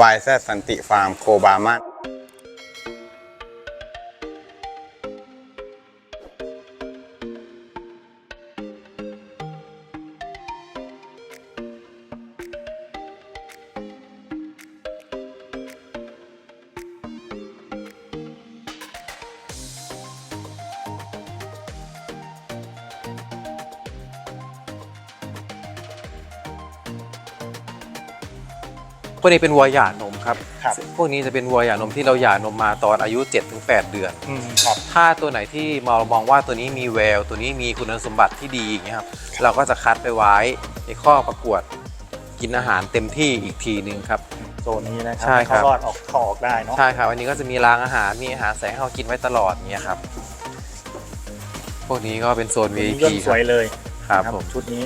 วายแซสันติฟาร์มโคบามา นี้เป็นวัวหย่านมครับ ครับ พวกนี้จะเป็นวัวหย่านมที่เราหย่านมมาตอนอายุ 7-8 เดือน อืมครับ ถ้าตัวไหนที่มองมองว่าตัวนี้มีแวว ตัวนี้มีคุณสมบัติที่ดีอย่างเงี้ยครับ เราก็จะคัดไปไว้ในข้อประกวดกินอาหารเต็มที่อีกทีหนึ่งครับ โซนนี้นะครัใช่ครับเขารอดออกถออกได้เนาะ ใช่ครับอันนี้ก็จะมีรางอาหารมีอาหารแสงให้เรากินไว้ตลอดเงี้ยครับ พวกนี้ก็เป็นโซน ตัวนี้ VIP ย่นสวยเลยครับนะผมชุดนี้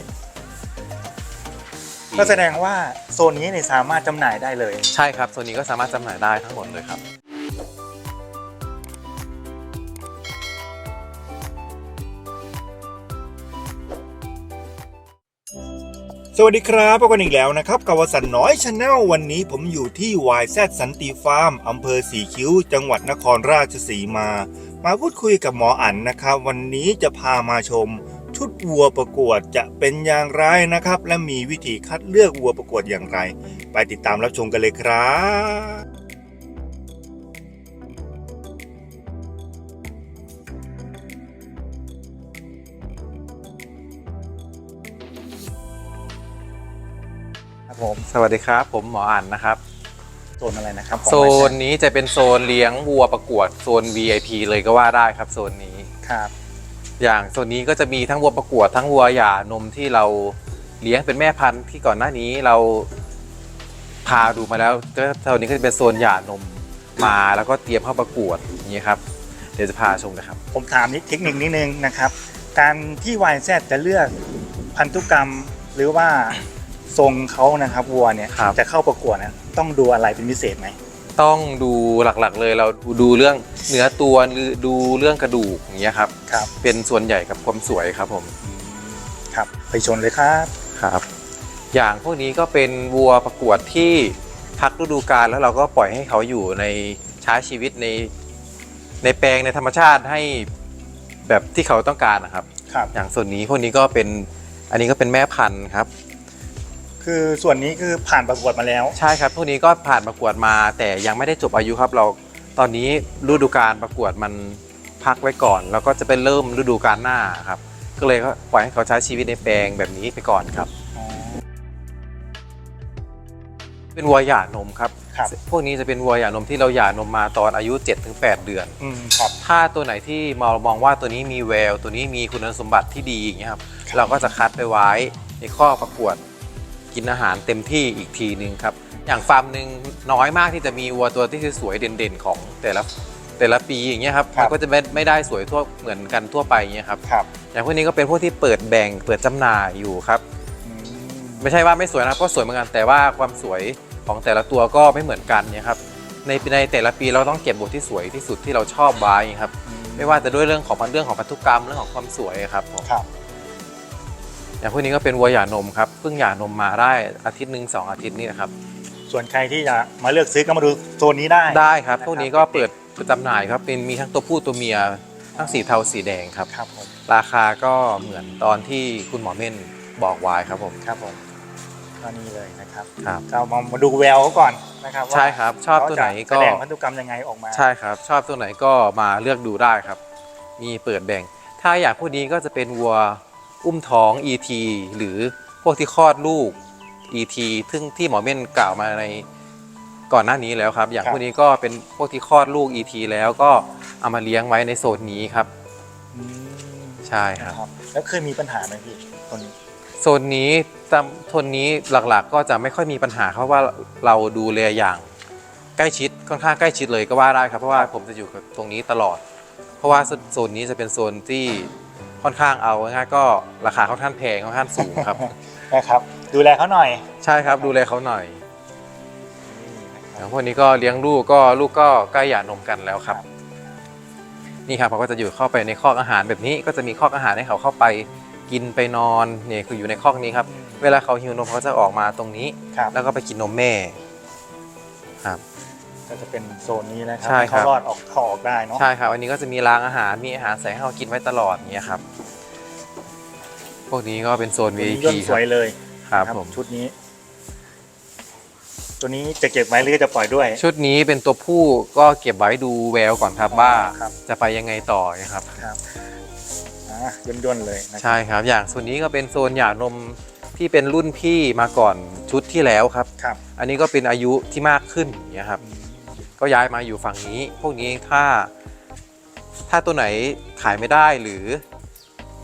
ก็แสดงว่าโซนนี้เนี่ยสามารถจำหน่ายได้เลย ใช่ครับโซนนี้ก็สามารถจำหน่ายได้ทั้งหมดเลยครับ สวัสดีครับพบกันอีกแล้วนะครับกับวสันต์น้อยชาแนลวันนี้ผมอยู่ที่ YZ สันติฟาร์มอำเภอสีคิ้ว จังหวัดนครราชสีมา มาพูดคุยกับหมออั๋นนะครับ วันนี้จะพามาชม ชุดวัวประกวดจะเป็นอย่างไรนะครับ และมีวิธีคัดเลือกวัวประกวดอย่างไร ไปติดตามรับชมกันเลยครับครับผมสวัสดีครับ ผมหมออั๋นนะครับโซนอะไรนะครับของโซนนี้จะเป็นโซนเลี้ยงวัวประกวดโซน VIP เลยก็ว่าได้ครับโซนนี้ครับ อย่างโซนนี้ก็จะมีทั้งวัวประกวดทั้งวัวหย่านมที่เราเลี้ยงเป็นแม่พันธุ์ที่ก่อนหน้านี้เราพาดูมาแล้วก็โซนนี้ก็จะเป็นโซนหย่านมมาแล้วก็เตรียมเข้าประกวดอย่างนี้ครับเดี๋ยวจะพาชมนะครับ ผมถามนิดเทคนิคนิดนึงนะครับ การที่ YZ จะเลือกพันธุกรรมหรือว่าทรงเขานะครับวัวเนี่ยครับ จะเข้าประกวดนะต้องดูอะไรเป็นพิเศษไหม ต้องดูหลักๆเลยเราดูเรื่องเนื้อตัวหรือดูเรื่องกระดูกอย่างเงี้ยครับ ครับ เป็นส่วนใหญ่กับความสวยครับผมครับ ไปชนเลยครับ ครับ อย่างพวกนี้ก็เป็นวัวประกวดที่พักฤดูกาลแล้วเราก็ปล่อยให้เขาอยู่ในใช้ชีวิตในในแปลงในธรรมชาติให้แบบที่เขาต้องการนะครับ ครับ อย่างส่วนนี้พวกนี้ก็เป็นอันนี้ก็เป็นแม่พันธุ์ครับ คือส่วนนี้คือผ่านประกวดมาแล้ว ใช่ครับพวกนี้ก็ผ่านประกวดมา แต่ยังไม่ได้จบอายุครับเรา ตอนนี้ฤดูกาลประกวดมันพักไว้ก่อน แล้วก็จะเป็นเริ่มฤดูกาลหน้าครับ ก็เลยก็ปล่อยให้เขาใช้ชีวิตในแปลงแบบนี้ไปก่อนครับ เป็นวัวหย่านมครับ ครับ พวกนี้จะเป็นวัวหย่านมที่เราหย่านมมาตอนอายุ 7-8 เดือน อืมครับ ถ้าตัวไหนที่มองมองว่าตัวนี้มีแวว ตัวนี้มีคุณสมบัติที่ดีอย่างเงี้ยครับครับเราก็จะคัดไปไว้ในข้อประกวด กินอาหารเต็มที่อีกทีหนึ่งครับ อย่างฟาร์มหนึ่งน้อยมากที่จะมีวัวตัวที่สวยๆเด่นๆ ของแต่ละแต่ละปีอย่างเงี้ยครับครับ มันก็จะไม่ไม่ได้สวยทั่วเหมือนกันทั่วไปอย่างเงี้ยครับครับอย่างพวกนี้ก็เป็นพวกที่เปิดแบ่งเปิดจำหน่ายอยู่ครับ อืมไม่ใช่ว่าไม่สวยนะครับก็สวยเหมือนกันแต่ว่าความสวยของแต่ละตัวก็ไม่เหมือนกันเนี่ยครับในในแต่ละปีเราต้องเก็บบทที่สวยที่สุดที่เราชอบไว้ครับ ไม่ว่าจะด้วยเรื่องของเรื่องของพันธุกรรมเรื่องของความสวยครับผม ครับ อย่างพวกนี้ก็เป็นวัวหย่านมครับเพิ่งหย่านมมาได้อาทิตย์หนึ่งสองอาทิตย์นี่นะครับส่วนใครที่จะมาเลือกซื้อก็มาดูโซนนี้ได้ได้ครับนะครับพวกนี้ก็เปิดจำหน่ายครับเป็นมีทั้งตัวผู้ตัวเมียทั้งสีเทาสีแดงครับครับผมราคาก็เหมือนตอนที่คุณหมอเม่นบอกไว้ครับผมครับผมก็นี่เลยนะครับครับก็มามาดูแววเขาก่อนนะครับว่าใช่ครับ ชอบตัวไหนก็เขาจะแสดงพันธุกรรมยังไงออกมาใช่ครับ ชอบตัวไหนก็มาเลือกดูได้ครับ มีเปิดแบ่ง ถ้าอย่างพวกนี้ก็จะเป็นวัว อุ้มท้อง ET หรือพวกที่คลอดลูก ET ซึ่งที่หมอเม่นกล่าวมาในก่อนหน้านี้แล้วครับ อย่างครับพวกนี้ก็เป็นพวกที่คลอดลูก ET แล้วก็เอามาเลี้ยงไว้ในโซนนี้ครับอืมใช่ครับนะครับ แล้วเคยมีปัญหาไหมพี่ตัวนี้โซนนี้ตามโซนนี้หลักๆ ก็จะไม่ค่อยมีปัญหาเพราะว่าเราดูแลอย่างใกล้ชิดค่อนข้างใกล้ชิดเลยก็ว่าได้ครับเพราะว่าผมจะอยู่กับตรงนี้ตลอด เพราะว่าโซนนี้จะเป็นโซนที่ ค่อนข้างเอาง่ายๆก็ราคาค่อนข้างแพงค่อนข้างสูงครับ นะครับ ดูแลเขาหน่อยใช่ครับดูแลเขาหน่อยนี่นะคอรับย่างพวกนี้ก็เลี้ยงลูกก็ลูกก็ใกล้หย่านมกันแล้วครับ นี่ครับเขาก็จะอยู่เข้าไปในคอกอาหารแบบนี้ ก็จะมีคอกอาหารให้เขาเข้าไปกินไปนอนเนี่ยคืออยู่ในคอกนี้ครับเวลาเขาหิวนมเขาจะออกมาตรงนี้ ครับ แล้วก็ไปกินนมแม่ครับ ก็จะเป็นโซนนี้นะครัใช่ครับ เขารอดออกเข้าออกได้เนาะใช่ครับ อันนี้ก็จะมีรางอาหาร มีอาหารใส่ให้เรากินไว้ตลอดอย่างเงี้ยครับ พวกนี้ก็เป็นโซน ตัวนี้ VIP ย่นคสรับวยเลยครับนะผมชุดนี้ ตัวนี้จะเก็บไว้หรือจะปล่อยด้วย ชุดนี้เป็นตัวผู้ก็เก็บไว้ดูแววก่อนครับว่าครับ จะไปยังไงต่อนะครับครับอะย่นๆเลยนะครับ ใช่ครับ อย่างส่วนนี้ก็เป็นโซนหย่านมที่เป็นรุ่นพี่มาก่อนชุดที่แล้วครับ ครับ อันนี้ก็เป็นอายุที่มากขึ้นอย่างเงี้ยครับ ก็ย้ายมาอยู่ฝั่งนี้ พวกนี้ถ้า ถ้าตัวไหนขายไม่ได้หรือ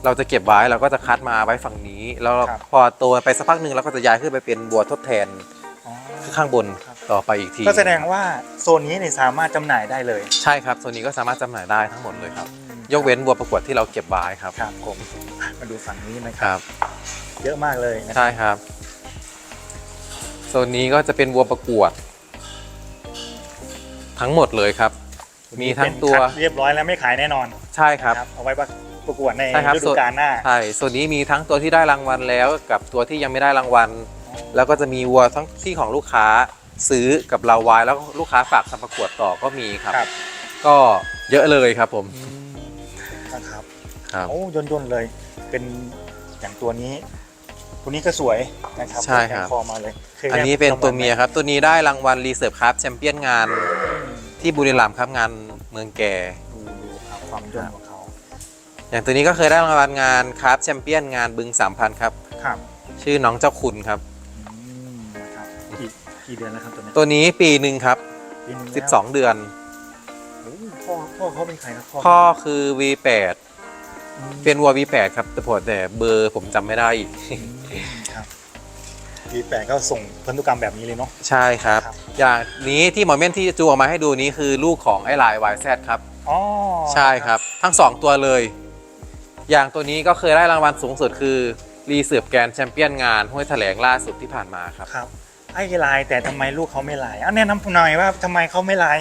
เราจะเก็บไว้เราก็จะคัดมาไว้ฝั่งนี้ แล้วครับ พอโตไปสักพักหนึ่งเราก็จะย้ายขึ้นไปเป็นบัวทดแทนอ๋อ ข้างบนครับ ต่อไปอีกทีก็แสดงว่าโซนนี้เนี่ยสามารถจำหน่ายได้เลยใช่ครับโซนนี้ก็สามารถจำหน่ายได้ทั้งหมดเลยครับ ยกเว้นบัวประกวดที่เราเก็บไว้ครับครับผมมาดูฝั่งนี้นะคครับรับ เยอะมากเลยนะครับ ใช่ครับโซนนี้ก็จะเป็นวัวประกวด ทั้งหมดเลยครับ มีทั้งตัวเป็นคัดเรียบร้อยแล้วไม่ขายแน่นอนใช่ครับ นะเอาไว้ประกวดในใช่ครับ ฤดูกาลหน้า ใช่โซนนี้มีทั้งตัวที่ได้รางวัลแล้วกับตัวที่ยังไม่ได้รางวัล แล้วก็จะมีวัวทั้งที่ของลูกค้าซื้อกับเราไว้แล้วลูกค้าฝากทำประกวดต่อก็มีครับ ครับ ก็เยอะเลยครับผมอืมนะครับครับ โอ้ย่นย่นๆเลย เป็นอย่างตัวนี้ ตัวนี้ก็สวยนะครับใช่ครับ แขนคอมาเลยคยอันนี้เป็นตัวเมียครับ ตัวนี้ได้รางวัลรีเซิร์ฟครับแชมเปี้ยนงาน ที่บุรีรัมย์ครับงานเมืองแก่ ดูดูครับความย่นของเขาอย่างตัวนี้ก็เคยได้รางวัลงานครับแชมเปี้ยนงานบึงสามพันครับ ครับชื่อน้องเจ้าคุณครับ อืมนะครับกี่กี่เดือนแล้วครับตัวนี้ตัวนี้ปีหนึ่งครับ ปีหนึ่งแล้ว12 เดือน โอ้พ่อพ่อเขาเป็นใครครับพ่อคือ V8 อืมเป็นวัว V8 ครับแต่ผมแต่เบอร์ผมจำไม่ได้อีกครับ ปีแปดก็ส่งพันธุกรรมแบบนี้เลยเนาะ ใช่ครับ ครับ อย่างนี้ที่หมอเม่นที่จูออกมาให้ดูนี้คือลูกของไอ้ลายวายแซครับ อ๋อใช่ครับ ทั้ง 2 ตัวเลย อย่างตัวนี้ก็เคยได้รางวัลสูงสุดคือรีเซิร์ฟแกนแชมเปี้ยนงานห้วยแถลงล่าสุดที่ผ่านมาครับ ครับ ไอ้ลายแต่ทำไมลูกเขาไม่ลายอะแนะนำผมหน่อยว่าทำไมเขาไม่ลาย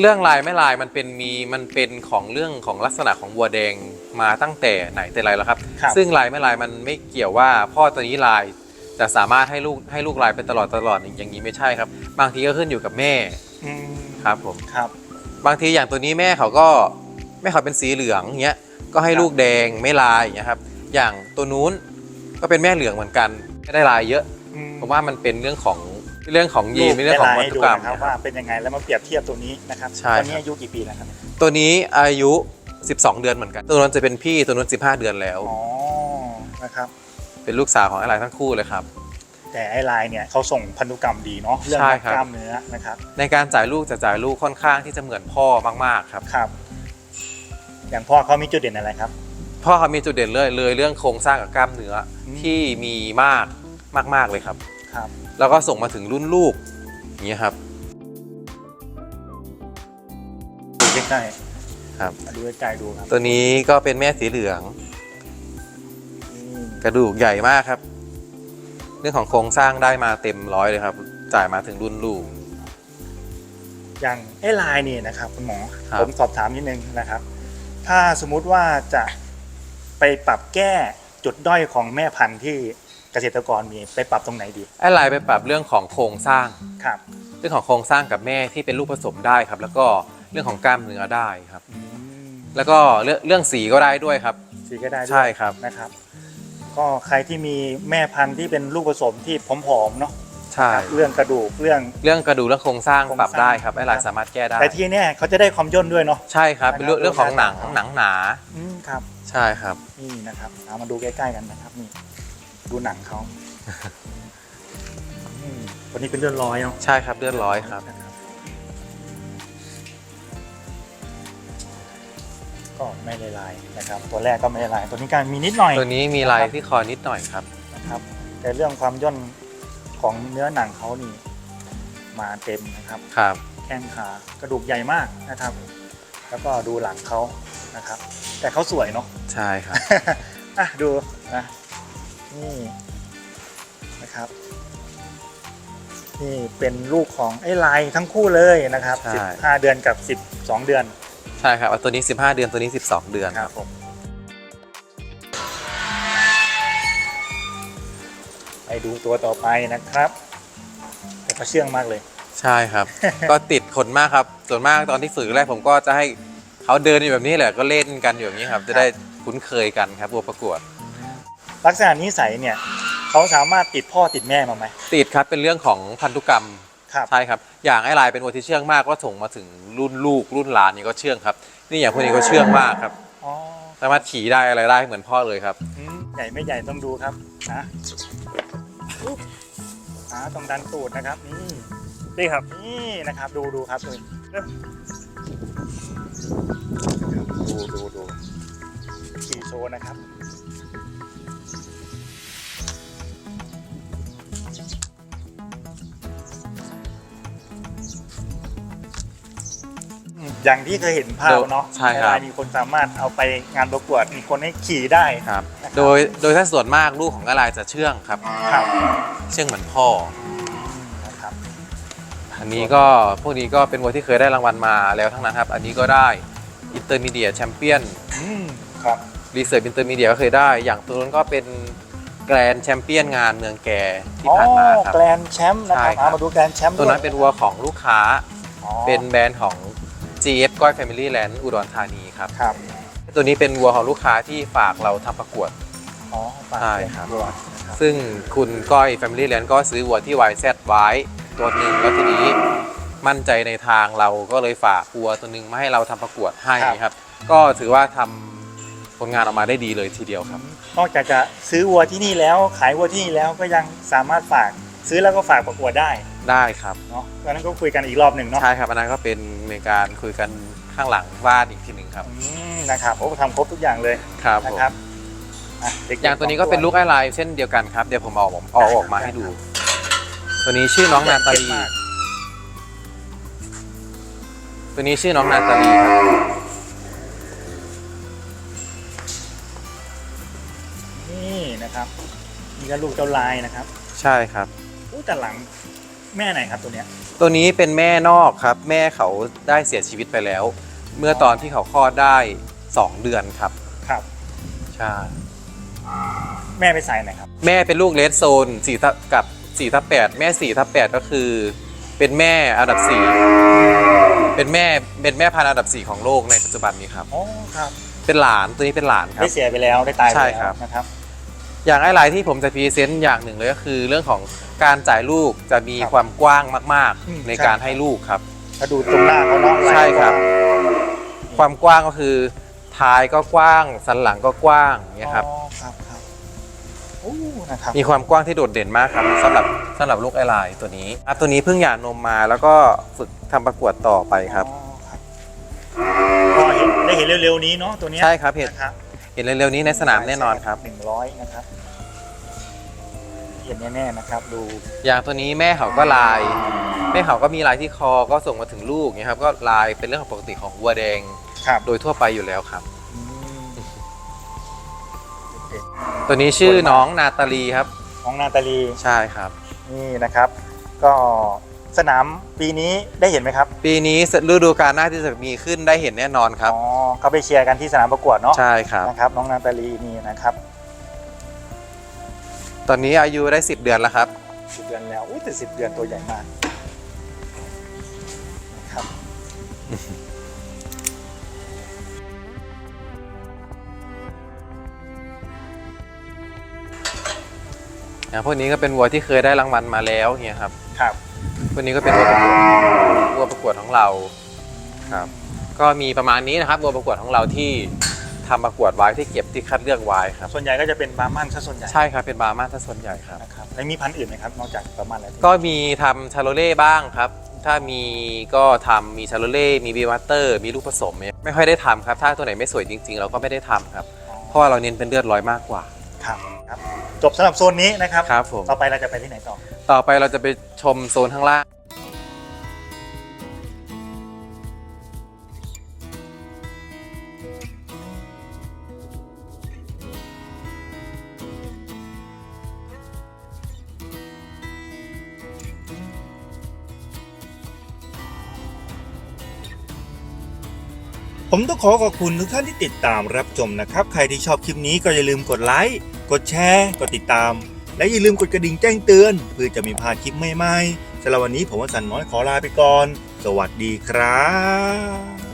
เรื่องลายไม่ลายมันเป็นมีมันเป็นของเรื่องของลักษณะของวัวแดงมาตั้งแต่ไหนแต่ไรแล้วครับ ครับ ซึ่งลายไม่ลายมันไม่เกี่ยวว่าพ่อตัวนี้ลาย จะสามารถให้ลูกให้ลูกลายเป็นตลอดตลอดอย่างนี้ไม่ใช่ครับ บางทีก็ขึ้นอยู่กับแม่อืมครับผม ครับ บางทีอย่างตัวนี้แม่เขาก็แม่เขาเป็นสีเหลืองเงี้ยก็ให้ครับ ลูกแดงไม่ลายอย่างเงี้ยครับอย่างตัวนู้นก็เป็นแม่เหลืองเหมือนกันไม่ได้ลายเยอะอืผมว่ามันเป็นเรื่องของเรื่องของยีนเป็นเรื่องของวัตถุกรรมให้ดูนะครับ ว่าเป็นยังไงแล้วมาเปรียบเทียบตัวนี้นะครับใช่ตอนนี้ครับอายุกี่ปีแล้วครับตัวนี้อายุ 12 เดือนเหมือนกัน ตัวนั้นจะเป็นพี่ตัวนู้น15 เดือนแล้ว อ๋อนะครับ เป็นลูกสาวของไอ้ลายทั้งคู่เลยครับ แต่ไอ้ลายเนี่ยเขาส่งพันธุกรรมดีเนาะเรื่องใช่ครับ กล้ามเนื้อนะครับในการจ่ายลูกจะจ่ายลูกค่อนข้างที่จะเหมือนพ่อมากๆครับ ครับ อย่างพ่อเขามีจุดเด่นอะไรครับ พ่อเขามีจุดเด่นเลยเลยเรื่องโครงสร้างกับกล้ามเนื้ออม ที่มีมากมาก ๆ เลยครับ ครับ แล้วก็ส่งมาถึงรุ่นลูกอย่างนี้ยครับ ดูใกล้ครับๆมาดูใกล้ๆดูครับ ตัวนี้ก็เป็นแม่สีเหลืองอืม กระดูกใหญ่มากครับ เรื่องของโครงสร้างได้มาเต็มร้อยเลยครับ จ่ายมาถึงรุ่นลูก อย่างไอ้ลายนี่นะครับคุณหมอครับ ผมสอบถามนิดนึงนะครับ ถ้าสมมุติว่าจะไปปรับแก้จุดด้อยของแม่พันธุ์ที่เกษตรกรมีไปปรับตรงไหนดีไอ้ลายไปปรับเรื่องของโครงสร้าง ครับเรื่องของโครงสร้างกับแม่ที่เป็นลูกผสมได้ครับ แล้วก็เรื่องของกล้ามเนื้อได้ครับ อืมแล้วก็เรื่องเรื่องสีก็ได้ด้วยครับ สีก็ได้ด้วยใช่ครับ นะครับ ก็ใครที่มีแม่พันธุ์ที่เป็นลูกผสมที่ผอมๆเนาะใช่ครับเรื่องกระดูกเรื่อง เรื่องกระดูกเรื่องโครงสร้างโครงปรับได้ครับสร้างไอ้ลายสามารถแก้ได้ แต่ที่เนี่ยเขาจะได้ความย่นด้วยเนาะใช่ครับเป็นเรื่องนะครับเรื่องของหนังดูได้หนังหนาอืมครับ ใช่ครับนี่นะครับเอามาดูใกล้ๆกันนะครับนี่ดูหนังเขาอืมวันนี้เป็นเลือดร้อยเนาะใช่ครับเลือดร้อยครับ นะครับก็ไม่ลายๆนะครับ ตัวแรกก็ไม่ลายตัวนี้การมีนิดหน่อยตัวนี้มีลายที่คอนิดหน่อยครับนะครับ แต่เรื่องความย่นของเนื้อหนังเขานี่มาเต็มนะครับครับแข้งขากระดูกใหญ่มากนะครับ แล้วก็ดูหลังเขานะครับ แต่เขาสวยเนาะใช่ครับอะดูนะนี่นะครับนี่เป็นลูกของไอ้ลายทั้งคู่เลยนะครับใช่15 เดือนกับ 12 เดือน ใช่ครับเอาตัวนี้ 15 เดือนตัวนี้ 12 เดือนครับผมไปดูตัวต่อไปนะครับแต่ก็เชื่องมากเลย ใช่ครับ ก็ติดคนมากครับ ส่วนมากตอนที่ฝึกแรกผมก็จะให้เขาเดินอยู่แบบนี้แหละก็เล่นกันอยู่อย่างนี้ครับ จะได้คุ้นเคยกันครับวัวประกวด ลักษณะนิสัยเนี่ยเขาสามารถติดพ่อติดแม่มาไหมติดครับเป็นเรื่องของพันธุกรรม ครับใช่ครับ อย่างไอ้ลายเป็นวัวที่เชื่องมากก็ส่งมาถึงรุ่นลูกรุ่นหลานนี่ก็เชื่องครับ นี่อย่างพวกนี้ก็เชื่องมากครับอ๋อสามารถขี่ได้อะไรได้เหมือนพ่อเลยครับอืมใหญ่ไม่ใหญ่ต้องดูครับนะอ่าต้องดันตูดนะครับ นี่นี่ครับนี่นะครับ ดูดูครับดูดูดูดูขี่โชว์นะครับ อย่างที่เคยเห็นภาพเนาะใช่ครับเวลามีคนสามารถเอาไปงานประกวดมีคนให้ขี่ได้ครับนะครับโดยโดยถ้าส่วนมากลูกของไอ้ลายจะเชื่องครับครับเชื่องเหมือนพ่อนะครับอันนี้ก็พวกนี้ก็เป็นวัวที่เคยได้รางวัลมาแล้วทั้งนั้นครับ อันนี้ก็ได้อินเตอร์มีเดียแชมเปี้ยนอืมครับรีเสิร์ชอินเตอร์มีเดียก็เคยได้ อย่างตัวนั้นก็เป็นแกรนแชมเปี้ยนงานเมืองแกที่ผ่านมาครับแกรนด์แชมป์นะคใช่รับครับเอามาดูแกรนด์แชมป์ตัวนั้นเป็นวัวของลูกค้าอ๋อเป็นแบรนด์ของ GF ก้อย Family Land อุดรธานีครับ ครับตัวนี้เป็นวัวของลูกค้าที่ฝากเราทำประกวด อ๋อฝากใช่ครับตัวนะครับซึ่งคุณก้อย Family Land ก็ซื้อวัวที่ YZ ไว้ตัวหนึ่งแล้วทีนี้มั่นใจในทางเราก็เลยฝากวัวตัวหนึ่งมาให้เราทำประกวดให้ครับ ก็ถือว่าทำผลงานออกมาได้ดีเลยทีเดียวครับ นอกจากจะซื้อวัวที่นี่แล้วขายวัวที่นี่แล้วก็ยังสามารถฝากซื้อแล้วก็ฝากประกวดได้ ได้ครับเนาะตอนนั้นก็คุยกันอีกรอบหนึ่งเนาะใช่ครับอันนั้นก็เป็นในการคุยกันข้างหลังบ้านอีกทีหนึ่งครับอืมนะครับโอ้ทำครบทุกอย่างเลยครับผนะมครับอะเด็กๆอย่างตัวนี้ก็เป็นลูกไอไลน์เช่นเดียวกันครับ เดี๋ยวผมเอาผมเอาออกมาให้ดู ตัวนี้ชื่อน้องนาตาลีตัวนี้ชื่อน้องนาตาลีครับนี่นะครับนี่ก็ลูกเจ้าลายนะครับใช่ครับอู้แต่หลัง แม่ไหนครับตัวเนี้ยตัวนี้เป็นแม่นอกครับ แม่เขาได้เสียชีวิตไปแล้ว เมื่อตอนที่เขาคลอดได้ 2 เดือนครับครับ ใช่แม่ไปใส่ไหนครับ แม่เป็นลูกเลดโซนสี่ทับกับ4ทับ8แม่4ทับ8ก็คือ เป็นแม่อันดับ 4 เป็นแม่เป็นแม่พันธุ์อันดับ 4 ของโลกในปัจจุบันนี้ครับ อ๋อครับ เป็นหลานตัวนี้เป็นหลานครัได้บ เสียไปแล้วได้ตายไปใช่แล้วครับนะครับ อย่างไอ้ไลน์ที่ผมจะพรีเซนต์อย่างหนึ่งเลยก็คือ เรื่องของการจ่ายลูกจะมีครับความกว้างมากอืม ๆ ในใช่การให้ลูกครับ ถ้าดูตรงหน้าเขาเนาะใช่ครับ ความกว้างก็คือท้ายก็กว้าง สันหลังก็กว้างเนี่ยครับ อ๋อครับครับโอ้นะครับมีความกว้างที่โดดเด่นมากครับสำหรับสำหรับลูกไอไลน์ตัวนี้ครับตัวนี้เพิ่งหย่านมมาแล้วก็ฝึกทำประกวดต่อไปครับ อ๋อครับก็เห็นได้เห็นเร็วๆนี้เนาะตัวเนี้ยใช่ครับเห็น นะครับ เห็นเร็วๆนี้ในสนามแน่นอนครับ หนึ่งร้อยนะครับเห็นแน่ๆนะครับ ดูอย่างตัวนี้แม่เขาก็ลาย แม่เขาก็มีลายที่คอก็ส่งมาถึงลูกเนี่ยครับก็ลายเป็นเรื่องของปกติของวัวแดงครับโดยทั่วไปอยู่แล้วครับ อืมเด็กตัวนี้ชื่อน้องนาตาลีครับๆของนาตาลี ใช่ครับ นี่นะครับ ก็ สนามปีนี้ได้เห็นไหมครับปีนี้ฤดูกาลหน้าที่จะมีขึ้นได้เห็นแน่นอนครับอ๋อเขาไปเชียร์กันที่สนามประกวดเนาะใช่ครับนะครับน้องนาตาลีนี่นะครับตอนนี้อายุได้ 10 เดือนแล้วครับสิบเดือนแล้วอุ้ยแต่สิบเดือนตัวใหญ่มากนะครับนะพวกนี้ก็เป็นวัวที่เคยได้รางวัลมาแล้วเนี่ยครับ ครับพวกนี้ก็เป็นวัวประกวดวัวประกวดของเราครับ ก็มีประมาณนี้นะครับวัวประกวดของเราที่ทำประกวดไว้ที่เก็บที่คัดเลือกไว้ครับ ส่วนใหญ่ก็จะเป็นบาร์มันซะส่วนใหญ่ใช่ครับเป็นบาร์มาถ้าส่วนใหญ่ครับนะครับแล้วมีพันธุ์อื่นไหมครับนอกจากบาร์มันแล้วที่ก็มีทำชาโลเล่บ้างครับ ถ้ามีก็ทำมีชาโลเล่มีบีวัตเตอร์ มีลูกผสมเนี่ยไม่ค่อยได้ทำครับ ถ้าตัวไหนไม่สวยจริง ๆ เราก็ไม่ได้ทำครับ เพราะว่าเราเน้นเป็นเลือดร้อยมากกว่า ครับครับ จบสำหรับโซนนี้นะครับครับผมต่อไปเราจะไปที่ไหนต่อ ต่อไปเราจะไปชมโซนข้างล่าง ผมต้องขอขอบคุณทุกท่านที่ติดตามรับชมนะครับ ใครที่ชอบคลิปนี้ก็อย่าลืมกดไลค์ กดแชร์ กดติดตาม และอย่าลืมกดกระดิ่งแจ้งเตือน เพื่อจะมีพลาดคลิปใหม่ๆสำหรับวันนี้ผมวสันน้อยขอลาไปก่อน สวัสดีครับ